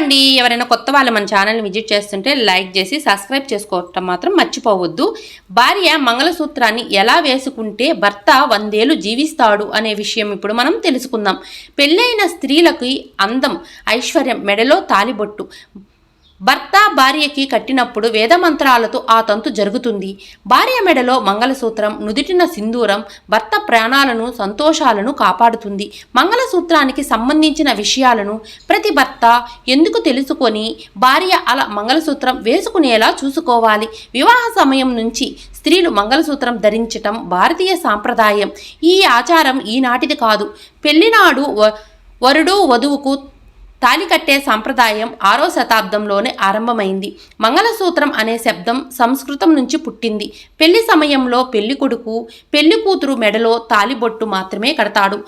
అండి. ఎవరైనా కొత్త వాళ్ళు మన ఛానల్ని విజిట్ చేస్తుంటే లైక్ చేసి సబ్స్క్రైబ్ చేసుకోవటం మాత్రం మర్చిపోవద్దు. భార్య మంగళసూత్రాన్ని ఎలా వేసుకుంటే భర్త వందేలు జీవిస్తాడు అనే విషయం ఇప్పుడు మనం తెలుసుకుందాం. పెళ్ళైన స్త్రీలకి అందం ఐశ్వర్యం మెడలో తాలిబొట్టు. భర్త భార్యకి కట్టినప్పుడు వేదమంత్రాలతో ఆ తంతు జరుగుతుంది. భార్య మెడలో మంగళసూత్రం నుదిటిన సింధూరం భర్త ప్రాణాలను సంతోషాలను కాపాడుతుంది. మంగళసూత్రానికి సంబంధించిన విషయాలను ప్రతి భర్త ఎందుకు తెలుసుకొని భార్య అలా మంగళసూత్రం వేసుకునేలా చూసుకోవాలి? వివాహ సమయం నుంచి స్త్రీలు మంగళసూత్రం ధరించటం భారతీయ సాంప్రదాయం. ఈ ఆచారం ఈనాటిది కాదు. పెళ్ళినాడు వ- వరుడు వధువుకు తాలి కట్టే సాంప్రదాయం ఆరో శతాబ్దంలోనే ఆరంభమైంది. మంగళసూత్రం అనే శబ్దం సంస్కృతం నుంచి పుట్టింది. పెళ్ళి సమయంలో పెళ్ళి కొడుకు పెళ్ళి కూతురు మెడలో తాలిబొట్టు మాత్రమే కడతాడు.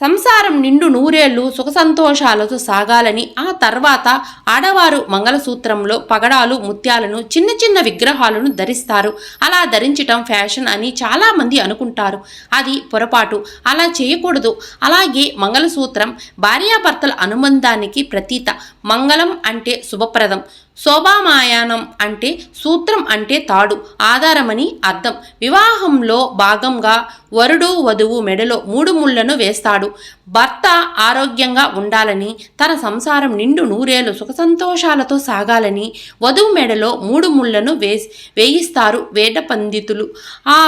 సంసారం నిండు నూరేళ్ళు సుఖ సంతోషాలతో సాగాలని ఆ తర్వాత ఆడవారు మంగళసూత్రంలో పగడాలు ముత్యాలను చిన్న చిన్న విగ్రహాలను ధరిస్తారు. అలా ధరించటం ఫ్యాషన్ అని చాలామంది అనుకుంటారు. అది పొరపాటు. అలా చేయకూడదు. అలాగే మంగళసూత్రం భార్యాభర్తల అనుబంధానికి ప్రతీత. మంగళం అంటే శుభప్రదం. శోభామాయానం అంటే సూత్రం అంటే తాడు ఆధారమని అర్థం. వివాహంలో భాగంగా వరుడు వధువు మెడలో మూడు ముళ్ళను వేస్తాడు. భర్త ఆరోగ్యంగా ఉండాలని తన సంసారం నిండు నూరేలు సుఖ సంతోషాలతో సాగాలని వధువు మెడలో మూడు ముళ్ళను వేసి వేయిస్తారు వేద పండితులు. ఆ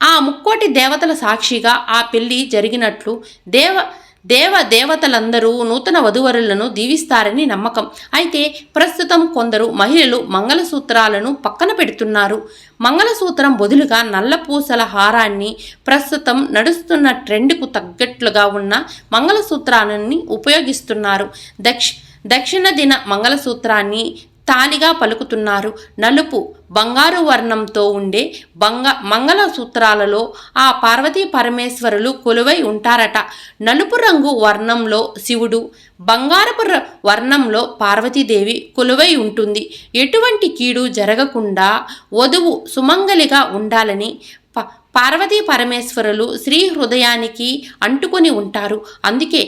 ఆ ముక్కోటి దేవతల సాక్షిగా ఆ పెళ్ళి జరిగినట్లు దేవ దేవ దేవతలందరూ నూతన వధువరులను దీవిస్తారని నమ్మకం. అయితే ప్రస్తుతం కొందరు మహిళలు మంగళసూత్రాలను పక్కన పెడుతున్నారు. మంగళసూత్రం బదులుగా నల్ల పూసల హారాన్ని ప్రస్తుతం నడుస్తున్న ట్రెండ్కు తగ్గట్లుగా ఉన్న మంగళసూత్రాలని ఉపయోగిస్తున్నారు. దక్ష దక్షిణ దిన మంగళసూత్రాన్ని తాలిగా పలుకుతున్నారు. నలుపు బంగారు వర్ణంతో ఉండే బంగ మంగళసూత్రాలలో ఆ పార్వతీ పరమేశ్వరులు కొలువై ఉంటారట. నలుపు రంగు వర్ణంలో శివుడు బంగారపు వర్ణంలో పార్వతీదేవి కొలువై ఉంటుంది. ఎటువంటి కీడు జరగకుండా వధువు సుమంగలిగా ఉండాలని ప పార్వతీ పరమేశ్వరులు స్త్రీ హృదయానికి అంటుకొని ఉంటారు. అందుకే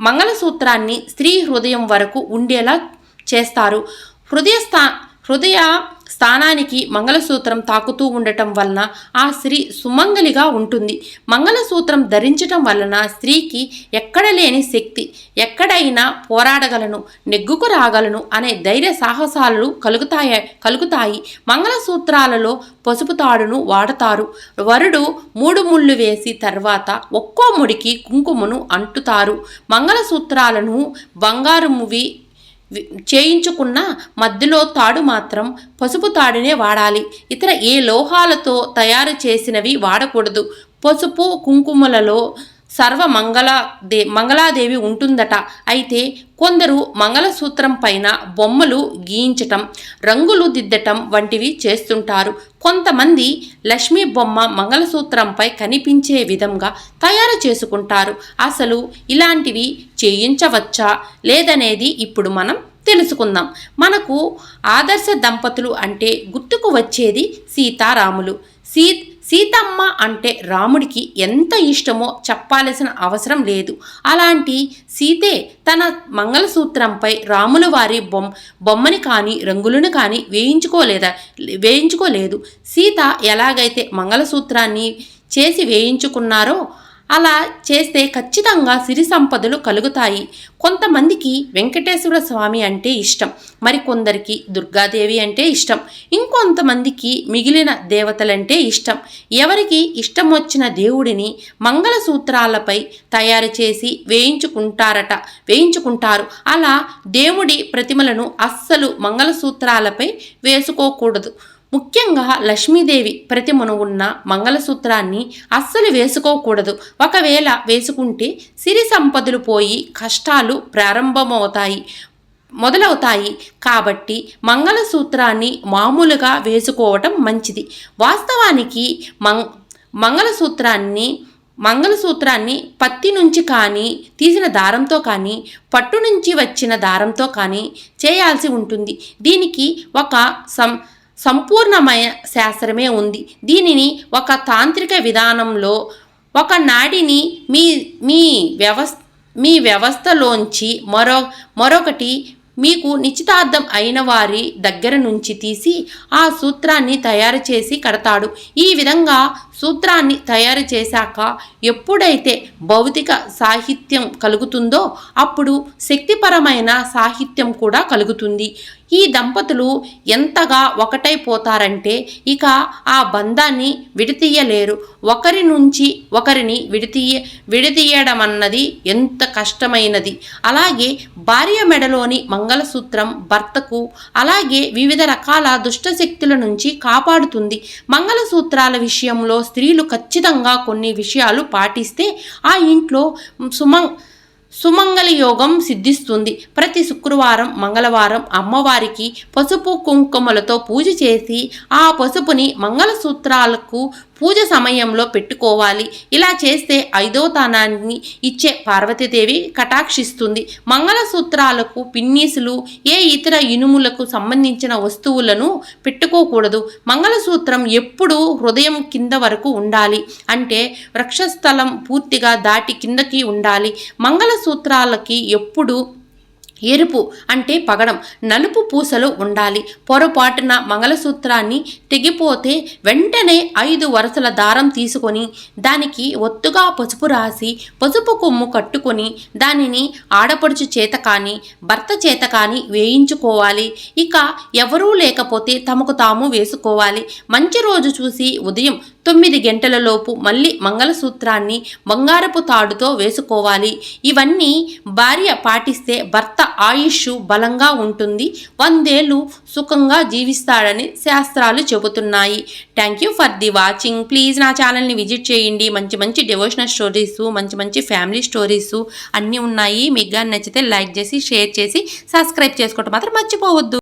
మంగళసూత్రాన్ని స్త్రీ హృదయం వరకు ఉండేలా చేస్తారు. హృదయ స్థా హృదయ స్థానానికి మంగళసూత్రం తాకుతూ ఉండటం వలన ఆ స్త్రీ సుమంగలిగా ఉంటుంది. మంగళసూత్రం ధరించటం వలన స్త్రీకి ఎక్కడ లేని శక్తి ఎక్కడైనా పోరాడగలను నెగ్గుకు రాగలను అనే ధైర్య సాహసాలు కలుగుతాయి కలుగుతాయి. మంగళసూత్రాలలో పసుపు తాడును వాడతారు. వరుడు మూడు ముళ్ళు వేసి తర్వాత ఒక్కో ముడికి కుంకుమను అంటుతారు. మంగళసూత్రాలను బంగారు మువి చేయించుకున్న మధ్యలో తాడు మాత్రం పసుపు తాడునే వాడాలి. ఇతర ఏ లోహాలతో తయారు చేసినవి వాడకూడదు. పసుపు కుంకుమలలో సర్వ మంగళ దే మంగళాదేవి ఉంటుందట. అయితే కొందరు మంగళసూత్రం పైన బొమ్మలు గీయించటం రంగులు దిద్దటం వంటివి చేస్తుంటారు. కొంతమంది లక్ష్మీ బొమ్మ మంగళసూత్రంపై కనిపించే విధంగా తయారు చేసుకుంటారు. అసలు ఇలాంటివి చేయించవచ్చా? లేదనేది ఇప్పుడు మనం తెలుసుకుందాం. మనకు ఆదర్శ దంపతులు అంటే గుర్తుకు వచ్చేది సీతారాములు. సీ సీతమ్మ అంటే రాముడికి ఎంత ఇష్టమో చెప్పాల్సిన అవసరం లేదు. అలాంటి సీతే తన మంగళసూత్రంపై రాముల వారి బొమ్మ బొమ్మని కానీ రంగులను కానీ వేయించుకోలేదా వేయించుకోలేదు. సీత ఎలాగైతే మంగళసూత్రాన్ని చేసి వేయించుకున్నారో అలా చేస్తే ఖచ్చితంగా సిరి సంపదలు కలుగుతాయి. కొంతమందికి వెంకటేశ్వర స్వామి అంటే ఇష్టం మరికొందరికి దుర్గాదేవి అంటే ఇష్టం ఇంకొంతమందికి మిగిలిన దేవతలంటే ఇష్టం. ఎవరికి ఇష్టం వచ్చిన దేవుడిని మంగళసూత్రాలపై తయారు చేసి వేయించుకుంటారట వేయించుకుంటారు. అలా దేవుడి ప్రతిమలను అస్సలు మంగళసూత్రాలపై వేసుకోకూడదు. ముఖ్యంగా లక్ష్మీదేవి ప్రతిమను ఉన్న మంగళసూత్రాన్ని అస్సలు వేసుకోకూడదు. ఒకవేళ వేసుకుంటే సిరి సంపదలు పోయి కష్టాలు ప్రారంభమవుతాయి మొదలవుతాయి. కాబట్టి మంగళసూత్రాన్ని మామూలుగా వేసుకోవటం మంచిది. వాస్తవానికి మంగ మంగళసూత్రాన్ని మంగళసూత్రాన్ని పత్తి నుంచి కానీ తీసిన దారంతో కానీ పట్టు నుంచి వచ్చిన దారంతో కానీ చేయాల్సి ఉంటుంది. దీనికి ఒక సం సంపూర్ణమైన శాస్త్రమే ఉంది. దీనిని ఒక తాంత్రిక విధానంలో ఒక నాడిని మీ మీ వ్యవస్థ మీ వ్యవస్థలోంచి మరో మరొకటి మీకు నిశ్చితార్థం అయిన వారి దగ్గర నుంచి తీసి ఆ సూత్రాన్ని తయారు చేసి కడతాడు. ఈ విధంగా సూత్రాన్ని తయారు చేశాక ఎప్పుడైతే భౌతిక సాహిత్యం కలుగుతుందో అప్పుడు శక్తిపరమైన సాహిత్యం కూడా కలుగుతుంది. ఈ దంపతులు ఎంతగా ఒకటైపోతారంటే ఇక ఆ బంధాన్ని విడతీయలేరు. ఒకరి నుంచి ఒకరిని విడతీయ విడతీయడం అన్నది ఎంత కష్టమైనది. అలాగే భార్య మెడలోని మంగళసూత్రం భర్తకు అలాగే వివిధ రకాల దుష్టశక్తుల నుంచి కాపాడుతుంది. మంగళసూత్రాల విషయంలో స్త్రీలు ఖచ్చితంగా కొన్ని విషయాలు పాటిస్తే ఆ ఇంట్లో సుమం సుమంగళ యోగం సిద్ధిస్తుంది. ప్రతి శుక్రవారం మంగళవారం అమ్మవారికి పసుపు కుంకుమలతో పూజ చేసి ఆ పసుపుని మంగళసూత్రాలకు పూజ సమయంలో పెట్టుకోవాలి. ఇలా చేస్తే ఐదో తానాన్ని ఇచ్చే పార్వతీదేవి కటాక్షిస్తుంది. మంగళసూత్రాలకు పిన్నీసులు ఏ ఇతర ఇనుములకు సంబంధించిన వస్తువులను పెట్టుకోకూడదు. మంగళసూత్రం ఎప్పుడూ హృదయం కింద వరకు ఉండాలి. అంటే వృక్షస్థలం పూర్తిగా దాటి కిందకి ఉండాలి. మంగళ సూత్రాలకి ఎప్పుడు ఎరుపు అంటే పగడం. నలుపు పూసలు ఉండాలి. పొరపాటున మంగళసూత్రాన్ని తెగిపోతే వెంటనే ఐదు వరుసల దారం తీసుకొని దానికి ఒత్తుగా పసుపు రాసి పసుపు కొమ్ము కట్టుకొని దానిని ఆడపడుచు చేత కానీ భర్త చేత కానీ వేయించుకోవాలి. ఇక ఎవరూ లేకపోతే తమకు తాము వేసుకోవాలి. మంచి రోజు చూసి ఉదయం తొమ్మిది గంటలలోపు మళ్ళీ మంగళసూత్రాన్ని బంగారపు తాడుతో వేసుకోవాలి. ఇవన్నీ భార్య పాటిస్తే భర్త ఆయుష్ బలంగా ఉంటుంది. వందేళ్ళు సుఖంగా జీవిస్తాడని శాస్త్రాలు చెబుతున్నాయి. Thank you for the watching please నా ఛానల్ని విజిట్ చేయండి. మంచి మంచి డివోషనల్ స్టోరీస్ మంచి మంచి ఫ్యామిలీ స్టోరీస్ అన్నీ ఉన్నాయి. మీకు కానీ నచ్చితే లైక్ చేసి షేర్ చేసి సబ్స్క్రైబ్ చేసుకోవటం మాత్రం మర్చిపోవద్దు.